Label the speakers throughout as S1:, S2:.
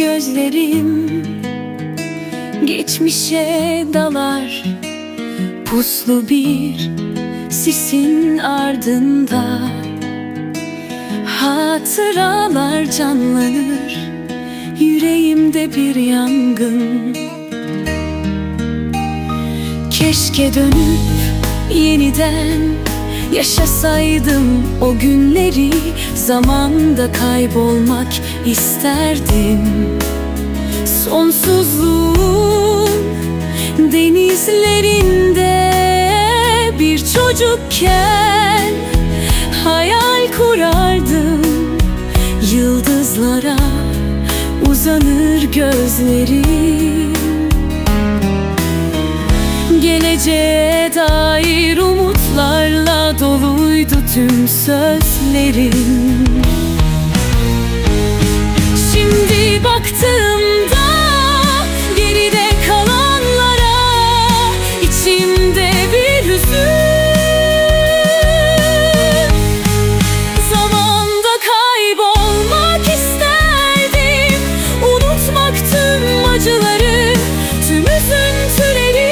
S1: gözlerim Geçmişe dalar. Puslu bir sisin ardında. Hatıralar canlanır Yüreğimde bir yangın. Keşke dönüp yeniden Yaşasaydım o günleri Zamanda kaybolmak isterdim. Sonsuzluğun denizlerinde Bir çocukken hayal kurardım. Yıldızlara uzanır gözlerim. Geleceğe tüm sözlerim Şimdi baktığımda geride kalanlara içimde bir hüzün. Zamanda kaybolmak isterdim Unutmak tüm acıları, tüm üzüntüleri.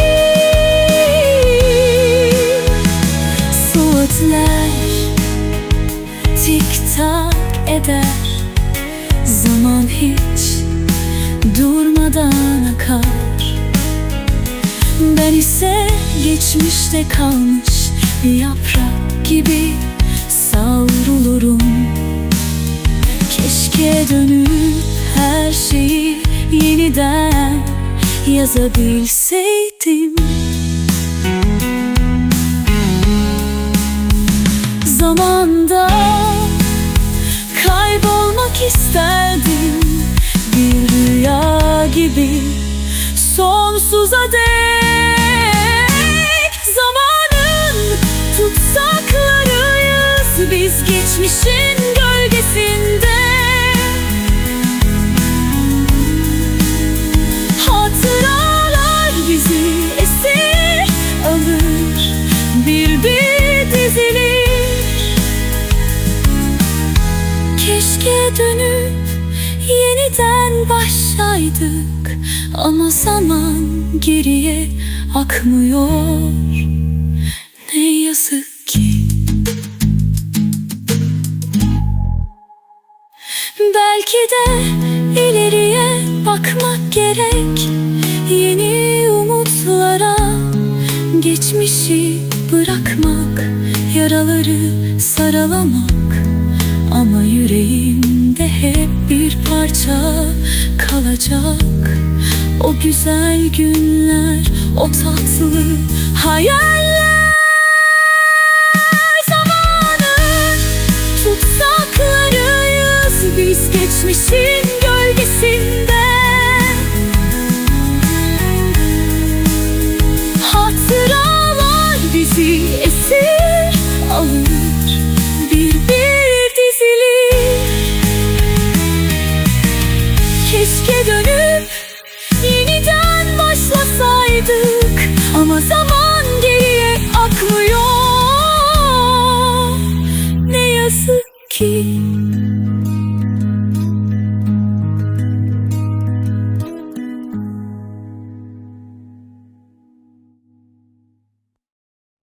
S1: Saatler tik tak eder. Zaman hiç durmadan akar. Ben ise geçmişte kalmış yaprak gibi savrulurum. Keşke dönüp her şeyi yeniden yazabilseydim. Zamanda isterdim Bir rüya gibi sonsuza dek Zamanın tutsaklarıyız. Biz geçmişin Dönüp yeniden başlaydık. Ama zaman geriye akmıyor. Ne yazık ki. Belki de ileriye bakmak gerek. Yeni umutlara Geçmişi bırakmak Yaraları saralamak. Ama yüreğimde hep bir parça kalacak. O güzel günler, o tatlı hayaller. Zamanı tutsaklarıyız biz geçmişin gölgesinde. Hatıralar bizi esir alır. Keşke dönüp yeniden başlasaydık. Ama zaman